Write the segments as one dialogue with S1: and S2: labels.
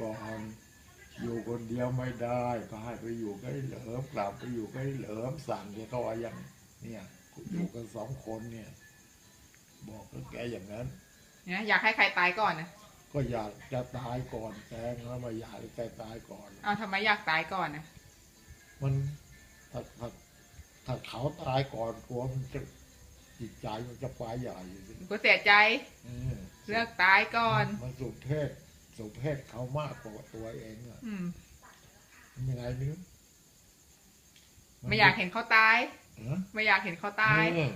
S1: ก่อนอยู่คนเดียวไม่ได้ก็ให้ไปอยู่ใกล้เหลิมกลับไปอยู่ใกล้เหลิมสั่งแกก็ว่าอย่างเนี่ยอยู่กันสองคนเนี่ย บอกกับแกอย่างนั้น
S2: เนี่ยอยากให้ใครตายก่อนนะ
S1: ก็อยากจะตายก่อนแกงแล้วมาอยากให้แกตายก่อน
S2: เอาทำไมอยากตายก่อนนะ
S1: มันถ้าถ้าถ้าเขาตายก่อนกลัวมันจะจิตใจมันจะไปใหญ่สิ
S2: ก็เสียใจ
S1: อืม
S2: เลือกตายก่อน
S1: มันสุเพศ สุเพศเขามากกว่าตัวเองอะ
S2: อืม
S1: มันยังไงไม่รู้
S2: ไม่อยากเห็นเขาตาย
S1: ฮะ
S2: ไม่อยากเห็นเขาตาย
S1: เออ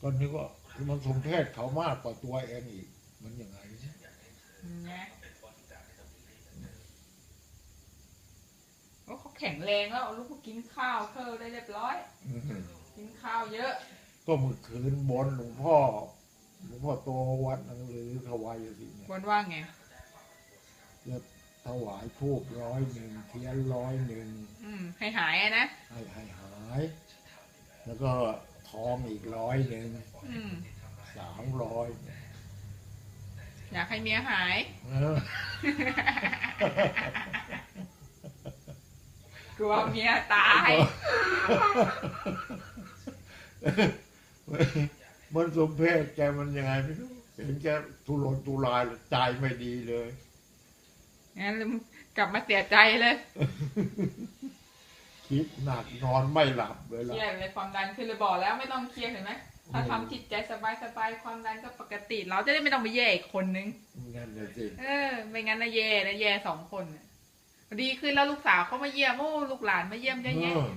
S1: ก็นึกว่าคือมันสมเพศเขามากกว่าตัวเองอีก มันยังไง
S2: เนี่ยโอ้เขาแข็งแรงแล้วเอาลูกก็กินข้าวเพิ่ได้เรียบร้อย
S1: อืม
S2: กินข้าวเยอะ
S1: ก็เมื่อคืนบนหลวงพ่อหลวงพ่อโตวัดนังหรือถวายอยู่สิเนี่ย
S2: บนว่าไง
S1: จะถวายทูบร้อยหนึ่งเทียนร้อยหนึ่ง
S2: อืมให้หายอะนะ
S1: ให้ให้หาย แล้วก็ทองอีกร้อยหนึ่ง
S2: อืม
S1: สามร้อย
S2: อยากให้เมียหาย
S1: เออ ก
S2: ลัวเมียตาย
S1: มันสมเพศแกมันยังไงไม่รู้เห็นแกทุรนทุรายใจไม่ดีเลย
S2: งั้นกลับมาเสียใจเลย
S1: คิดหนักนอนไม่หลับเลย
S2: เค
S1: ล่ะ
S2: รียดเลยความดันขึ้นเลยบอกแล้วไม่ต้องเครียดเห็นไหมถ้าทำจิตใจสบายสบายๆความดันก็ปกติ เราจะได้ไม่ต้องไปแย่อีกคนนึง
S1: นั่นน่ะสิ
S2: เออไม่งั้นนะแย่นะแย่สองคนน่ะดีขึ้นแล้วลูกสาวเขามาเยี่ยมโอ้ลูกหลานมาเยี่ยมเยอะแยะ
S1: เออ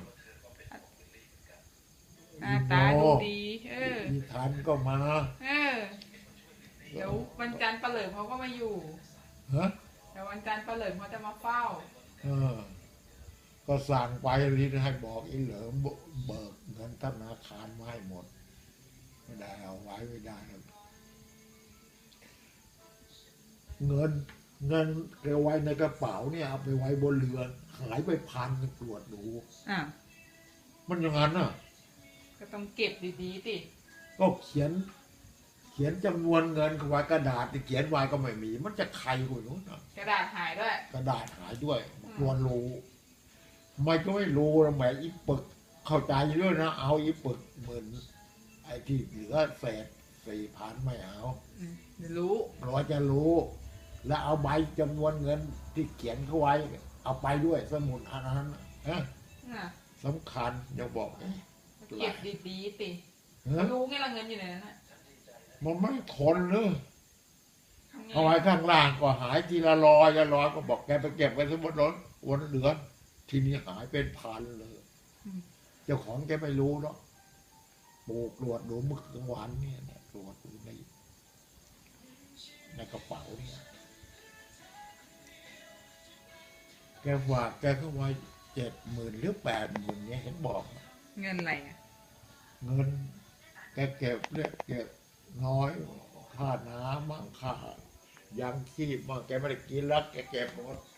S2: หน้าตาดูดี เออ
S1: อีทันก็มา
S2: เออ เดี๋ยววันจันทร์ปลาเหลิมเขาก็มาอยู่
S1: ฮะ
S2: เดี๋ยววันจันทร์ปลาเหลิมเขาจะมาเฝ้า
S1: เออ ก็สั่งไปรีให้บอกอีเหลิมเบิกเงินธนาคารมาให้หมด ไม่ได้เอาไว้ไม่ได้ครับเงินเงินเก็บไว้ในกระเป๋าเนี่ยเอาไปไว้บนเรือหายไปพันหนึ่งตรวจดู
S2: อะ
S1: มันอย่างนั้นน่ะ
S2: ก็ต้องเก็บดีๆติ
S1: ก็เขียน เขียนจำนวนเงินไว้กระดาษที่เขียนไว้ก็ไม่มี มันจะใครคนนู้นน่ะ
S2: กระดาษหายด้วย
S1: กระดาษหายด้วยควรรู้ไม่ก็ไม่รู้นะแหมอีปึก เข้าใจด้วยนะเอาอีปึกเหมือนไอ้ที่เหลือเศษสี่พันไม่เอา
S2: อืมเดี๋ยวรู้
S1: เพราะจะรู้ แล้วเอาใบจำนวนเงินที่เขียนเขาไว้ เอาไปด้วยสมุดอันนั้นน่ะฮะ
S2: อะ
S1: สำคัญยังบอกเอ๊ะ
S2: เก็บดีๆติ
S1: ฮะ
S2: รู้ไงละเงินอยู่ในนั้นน่ะ
S1: มันไม่ทนเลย
S2: ทำไง
S1: เอาไว้ข้างล่างก็หายทีละร้อยละร้อยก็บอกแกไปเก็บไว้สมมติรถวันเหลือทีนี้หายเป็นพันเลย เจ้าของแกไม่รู้เนาะปลูกตรวจดูเมื่อกลางวันเนี่ยเนี่ยตรวจดูในในกระเป๋าเนี่ยแกฝากแกเข้าไว้เจ็ดหมื่นหรือแปดหมื่นเนี่ยเห็นบอก
S2: เงินอะไรอะ
S1: เงินแกเก็บเนี่ยเก็บ น้อยค่าน้ำมั่งค่ายังชีพมั่งแกไม่ได้กินแล้วแกเก็บหมด